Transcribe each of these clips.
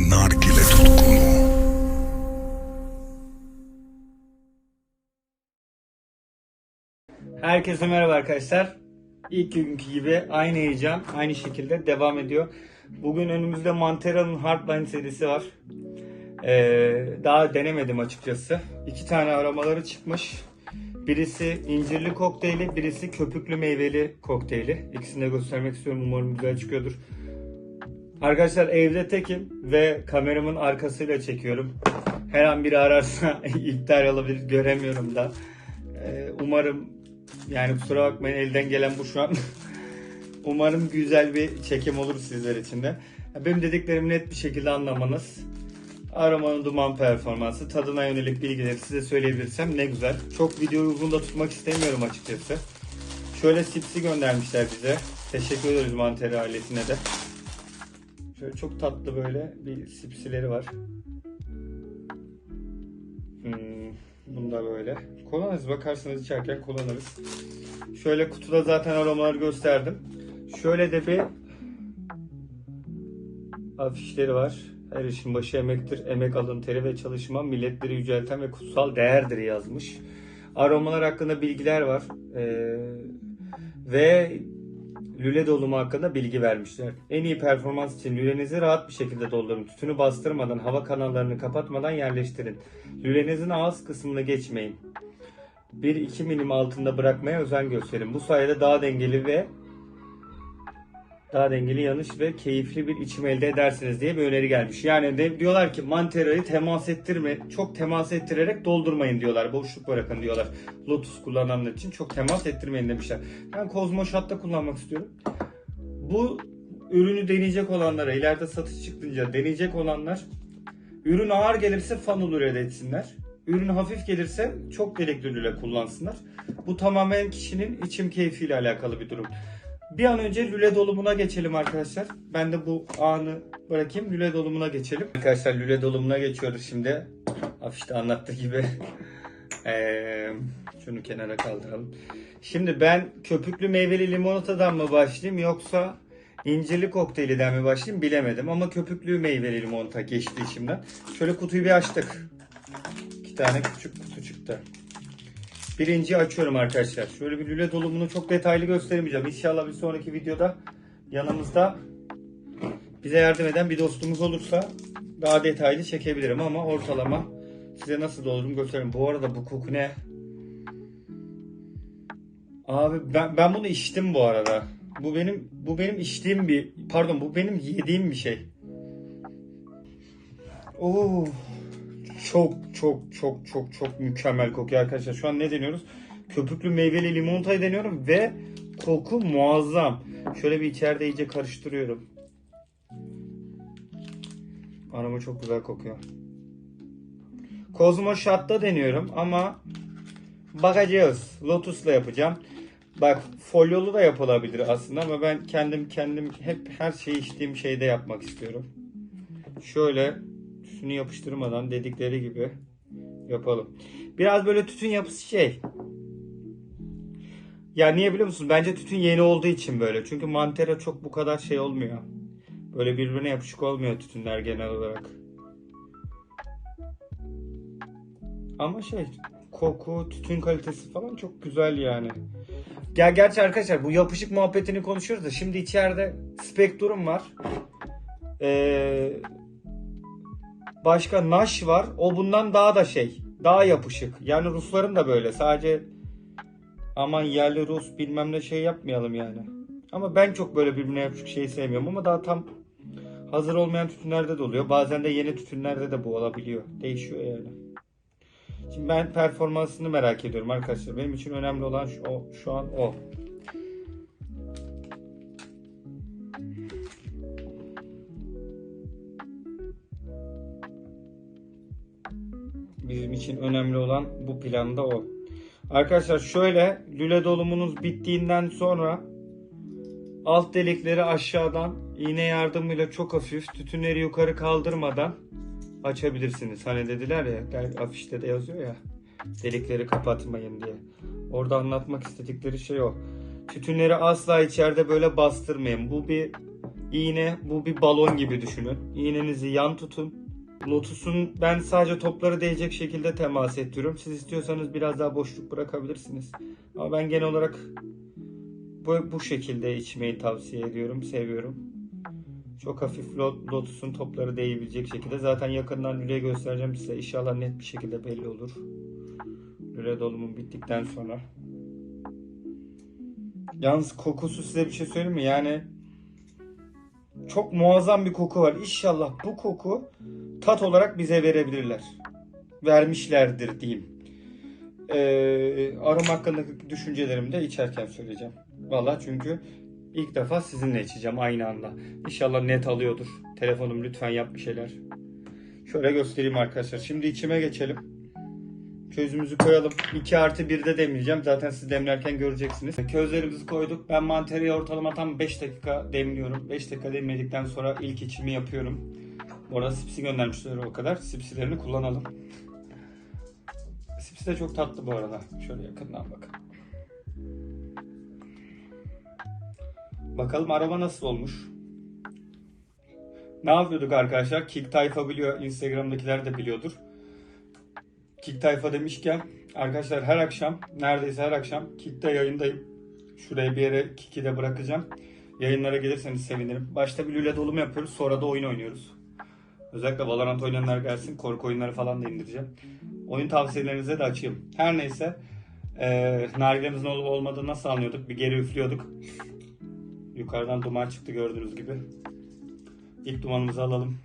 Nargile tutkunu. Herkese merhaba arkadaşlar. İlk günkü gibi aynı heyecan, aynı şekilde devam ediyor. Bugün önümüzde Mantera'nın Hardline serisi var. Ee, daha denemedim açıkçası. İki tane aramaları çıkmış. Birisi incirli kokteyli, birisi köpüklü meyveli kokteyli. İkisini de göstermek istiyorum. Umarım güzel çıkıyordur. Arkadaşlar evde tekim ve kameramın arkasıyla çekiyorum. Her an biri ararsa iptal olabilir göremiyorum da. Ee, umarım yani kusura bakmayın elden gelen bu şu an. umarım güzel bir çekim olur sizler için de. Benim dediklerimi net bir şekilde anlamanız. Aromanın duman performansı, tadına yönelik bilgileri size söyleyebilirsem ne güzel. Çok videoyu uzun da tutmak istemiyorum açıkçası. Şöyle sipsi göndermişler bize. Teşekkür ederiz Manteri ailesine de. Şöyle çok tatlı böyle bir sipsileri var. Hmm, bunda böyle. Kullanırız bakarsanız içerken kullanırız. Şöyle kutuda zaten aromaları gösterdim. Şöyle de bir afişleri var. Her işin başı emektir. Emek alın teri ve çalışma milletleri yücelten ve kutsal değerdir yazmış. Aromalar hakkında bilgiler var. Ee, ve lüle dolumu hakkında bilgi vermişler. En iyi performans için lülenizi rahat bir şekilde doldurun. Tütünü bastırmadan, hava kanallarını kapatmadan yerleştirin. Lülenizin ağız kısmını geçmeyin. 1-2 milim altında bırakmaya özen gösterin. Bu sayede daha dengeli ve daha dengeli yanış ve keyifli bir içim elde edersiniz diye bir öneri gelmiş. Yani de diyorlar ki manterayı temas ettirme, çok temas ettirerek doldurmayın diyorlar. Boşluk bırakın diyorlar. Lotus kullananlar için çok temas ettirmeyin demişler. Ben Cosmo Shot'ta kullanmak istiyorum. Bu ürünü deneyecek olanlara, ileride satış çıktınca deneyecek olanlar ürün ağır gelirse funnel üretsinler. Ürün hafif gelirse çok delikli lüle kullansınlar. Bu tamamen kişinin içim keyfiyle alakalı bir durum. Bir an önce lüle dolumuna geçelim arkadaşlar. Ben de bu anı bırakayım. Lüle dolumuna geçelim. Arkadaşlar lüle dolumuna geçiyoruz şimdi. Afişte anlattığı gibi. Ee, şunu kenara kaldıralım. Şimdi ben köpüklü meyveli limonatadan mı başlayayım yoksa incirli kokteyliden mi başlayayım bilemedim. Ama köpüklü meyveli limonata geçti içimden. Şöyle kutuyu bir açtık. İki tane küçük. Birinciyi açıyorum arkadaşlar. Şöyle bir lüle dolumunu çok detaylı göstermeyeceğim. İnşallah bir sonraki videoda yanımızda bize yardım eden bir dostumuz olursa daha detaylı çekebilirim ama ortalama size nasıl doldururum gösteririm. Bu arada bu koku ne? Abi ben, ben bunu içtim bu arada. Bu benim bu benim içtiğim bir pardon bu benim yediğim bir şey. Oo. Çok çok çok çok çok mükemmel kokuyor arkadaşlar. Şu an ne deniyoruz? Köpüklü meyveli limonatayı deniyorum ve koku muazzam. Şöyle bir içeride iyice karıştırıyorum. Aroma çok güzel kokuyor. Cosmo Shot'ta deniyorum ama bakacağız. Lotus'la yapacağım. Bak folyolu da yapılabilir aslında ama ben kendim kendim hep her şeyi içtiğim şeyde yapmak istiyorum. Şöyle tütünü yapıştırmadan dedikleri gibi yapalım. Biraz böyle tütün yapısı şey. Ya niye biliyor musun? Bence tütün yeni olduğu için böyle. Çünkü mantera çok bu kadar şey olmuyor. Böyle birbirine yapışık olmuyor tütünler genel olarak. Ama şey koku, tütün kalitesi falan çok güzel yani. Gel gerçi arkadaşlar bu yapışık muhabbetini konuşuyoruz da şimdi içeride Spectrum var. Ee, başka Nash var. O bundan daha da şey. Daha yapışık. Yani Rusların da böyle. Sadece aman yerli Rus bilmem ne şey yapmayalım yani. Ama ben çok böyle birbirine yapışık şeyi sevmiyorum ama daha tam hazır olmayan tütünlerde de oluyor. Bazen de yeni tütünlerde de bu olabiliyor. Değişiyor yani. Şimdi ben performansını merak ediyorum arkadaşlar. Benim için önemli olan şu, şu an o. Bizim için önemli olan bu planda o. Arkadaşlar şöyle lüle dolumunuz bittiğinden sonra alt delikleri aşağıdan iğne yardımıyla çok hafif tütünleri yukarı kaldırmadan açabilirsiniz. Hani dediler ya afişte de yazıyor ya delikleri kapatmayın diye. Orada anlatmak istedikleri şey o. Tütünleri asla içeride böyle bastırmayın. Bu bir İğne bu bir balon gibi düşünün. İğnenizi yan tutun. Lotus'un ben sadece topları değecek şekilde temas ettiriyorum. Siz istiyorsanız biraz daha boşluk bırakabilirsiniz. Ama ben genel olarak bu, bu şekilde içmeyi tavsiye ediyorum. Seviyorum. Çok hafif lot- Lotus'un topları değebilecek şekilde. Zaten yakından lüle göstereceğim size. İnşallah net bir şekilde belli olur. Lüle dolumum bittikten sonra. Yalnız kokusu size bir şey söyleyeyim mi? Yani çok muazzam bir koku var. İnşallah bu koku tat olarak bize verebilirler. Vermişlerdir diyeyim. Ee, aroma hakkındaki düşüncelerimi de içerken söyleyeceğim. Valla çünkü ilk defa sizinle içeceğim aynı anda. İnşallah net alıyordur. Telefonum lütfen yap bir şeyler. Şöyle göstereyim arkadaşlar. Şimdi içime geçelim. Közümüzü koyalım. 2 artı 1'de demleyeceğim. Zaten siz demlerken göreceksiniz. Közlerimizi koyduk. Ben mantarıyı ortalama tam 5 dakika demliyorum. 5 dakika demledikten sonra ilk içimi yapıyorum. Bu arada sipsi göndermişler o kadar. Sipsilerini kullanalım. Sipsi de çok tatlı bu arada. Şöyle yakından bakın. Bakalım araba nasıl olmuş. Ne yapıyorduk arkadaşlar? Kick Tayfa biliyor. Instagram'dakiler de biliyordur. Kick Tayfa demişken arkadaşlar her akşam neredeyse her akşam Kick'te yayındayım. Şuraya bir yere Kick'i de bırakacağım. Yayınlara gelirseniz sevinirim. Başta bir lüle dolumu yapıyoruz. Sonra da oyun oynuyoruz. Özellikle Valorant oynayanlar gelsin. Korku oyunları falan da indireceğim. Oyun tavsiyelerinize de açayım. Her neyse. Ee, nargilemizin olup olmadığını nasıl anlıyorduk? Bir geri üflüyorduk. Yukarıdan duman çıktı gördüğünüz gibi. İlk dumanımızı alalım.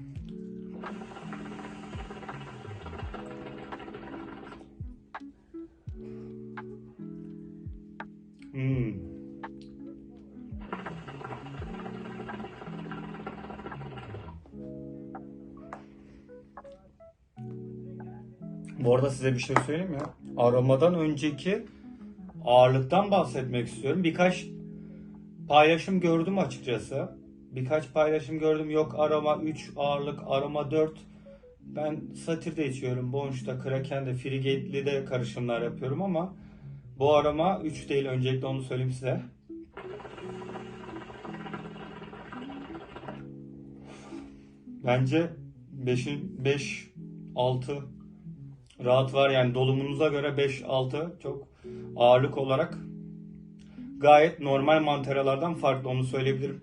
Size bir şey söyleyeyim ya. Aromadan önceki ağırlıktan bahsetmek istiyorum. Birkaç paylaşım gördüm açıkçası. Birkaç paylaşım gördüm. Yok aroma 3 ağırlık, aroma 4. Ben satirde içiyorum. Bonş'ta, Kraken'de, Frigate'li karışımlar yapıyorum ama bu aroma 3 değil. Öncelikle onu söyleyeyim size. Bence 5'in 5 6 rahat var yani dolumunuza göre 5 6 çok ağırlık olarak gayet normal mantaralardan farklı onu söyleyebilirim.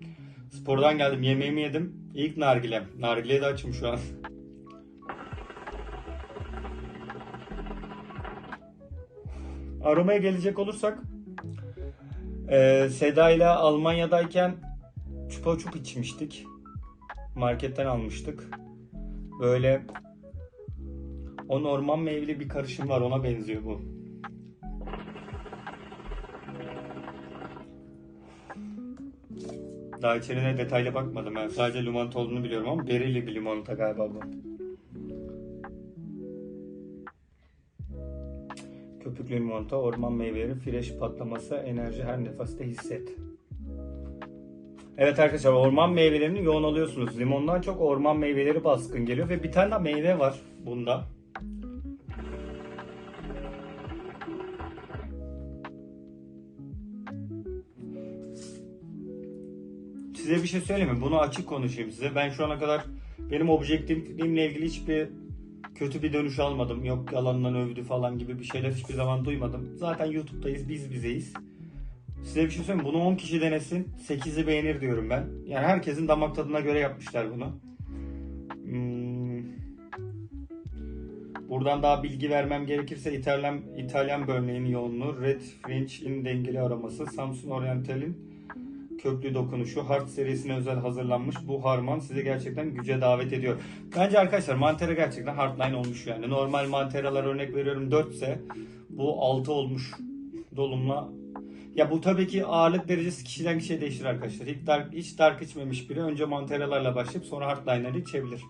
Spordan geldim yemeğimi yedim. İlk nargilem. Nargileyi de açım şu an. Aromaya gelecek olursak eee Seda ile Almanya'dayken çupa çup içmiştik. Marketten almıştık. Böyle o normal meyveli bir karışım var ona benziyor bu. Daha içeriğine detaylı bakmadım ben. Sadece limonata olduğunu biliyorum ama berili bir limonata galiba bu. Köpüklü limonata, orman meyveleri, fresh patlaması, enerji her nefeste hisset. Evet arkadaşlar orman meyvelerini yoğun alıyorsunuz. Limondan çok orman meyveleri baskın geliyor ve bir tane daha meyve var bunda. Size bir şey söyleyeyim mi? Bunu açık konuşayım size. Ben şu ana kadar benim objektifliğimle ilgili hiçbir kötü bir dönüş almadım. Yok yalandan övdü falan gibi bir şeyler hiçbir zaman duymadım. Zaten YouTube'dayız, biz bizeyiz. Size bir şey söyleyeyim? Bunu 10 kişi denesin, 8'i beğenir diyorum ben. Yani herkesin damak tadına göre yapmışlar bunu. Hmm. Buradan daha bilgi vermem gerekirse İtalyan İtalyan bölmeğinin yoğunluğu, Red French'in dengeli aroması, Samsun Oriental'in köklü dokunuşu, Hard serisine özel hazırlanmış bu harman sizi gerçekten güce davet ediyor. Bence arkadaşlar Mantera gerçekten hardline olmuş yani. Normal Mantera'lar örnek veriyorum 4 ise bu 6 olmuş dolumla. Ya bu tabii ki ağırlık derecesi kişiden kişiye değişir arkadaşlar. Hiç dark, hiç dark içmemiş biri önce Mantera'larla başlayıp sonra hardline'ları içebilir.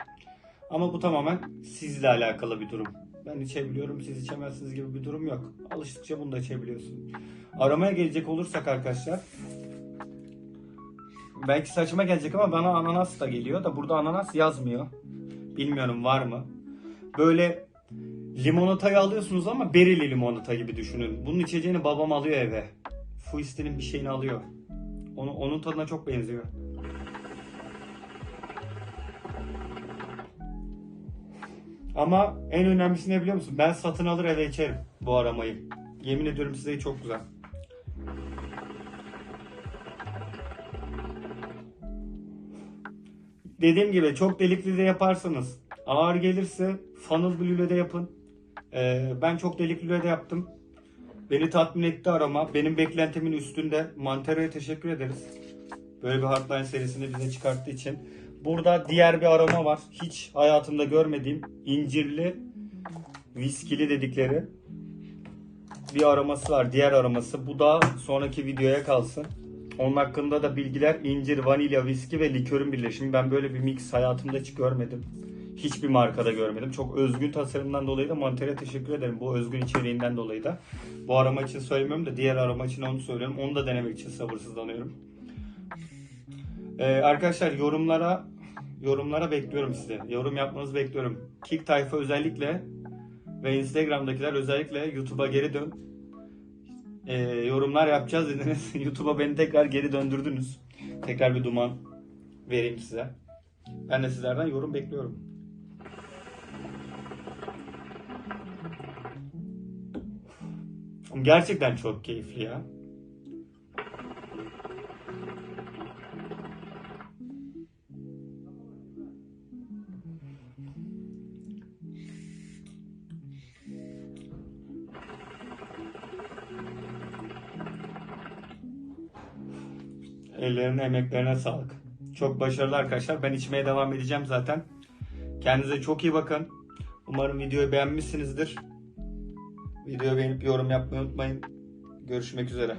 Ama bu tamamen sizle alakalı bir durum. Ben içebiliyorum, siz içemezsiniz gibi bir durum yok. Alıştıkça bunu da içebiliyorsun. Aromaya gelecek olursak arkadaşlar belki saçma gelecek ama bana ananas da geliyor da burada ananas yazmıyor. Bilmiyorum var mı? Böyle limonatayı alıyorsunuz ama berili limonata gibi düşünün. Bunun içeceğini babam alıyor eve. Fuisti'nin bir şeyini alıyor. Onu, onun tadına çok benziyor. Ama en önemlisi ne biliyor musun? Ben satın alır eve içerim bu aramayı. Yemin ediyorum size çok güzel. Dediğim gibi çok delikli de yaparsanız ağır gelirse funnel blue'le de yapın. Ee, ben çok delikli de yaptım. Beni tatmin etti arama. Benim beklentimin üstünde. Mantero'ya teşekkür ederiz. Böyle bir Hardline serisini bize çıkarttığı için. Burada diğer bir aroma var. Hiç hayatımda görmediğim incirli viskili dedikleri bir aroması var. Diğer aroması. Bu da sonraki videoya kalsın. Onun hakkında da bilgiler incir, vanilya, viski ve likörün birleşimi. Ben böyle bir mix hayatımda hiç görmedim. Hiçbir markada görmedim. Çok özgün tasarımdan dolayı da Monter'e teşekkür ederim. Bu özgün içeriğinden dolayı da. Bu arama için söylemiyorum da diğer arama için onu söylüyorum. Onu da denemek için sabırsızlanıyorum. Ee, arkadaşlar yorumlara yorumlara bekliyorum sizi. Yorum yapmanızı bekliyorum. Kick tayfa özellikle ve Instagram'dakiler özellikle YouTube'a geri dön. Ee, yorumlar yapacağız dediniz. YouTube'a beni tekrar geri döndürdünüz. Tekrar bir duman vereyim size. Ben de sizlerden yorum bekliyorum. Gerçekten çok keyifli ya. Ellerine emeklerine sağlık. Çok başarılı arkadaşlar. Ben içmeye devam edeceğim zaten. Kendinize çok iyi bakın. Umarım videoyu beğenmişsinizdir. Videoyu beğenip yorum yapmayı unutmayın. Görüşmek üzere.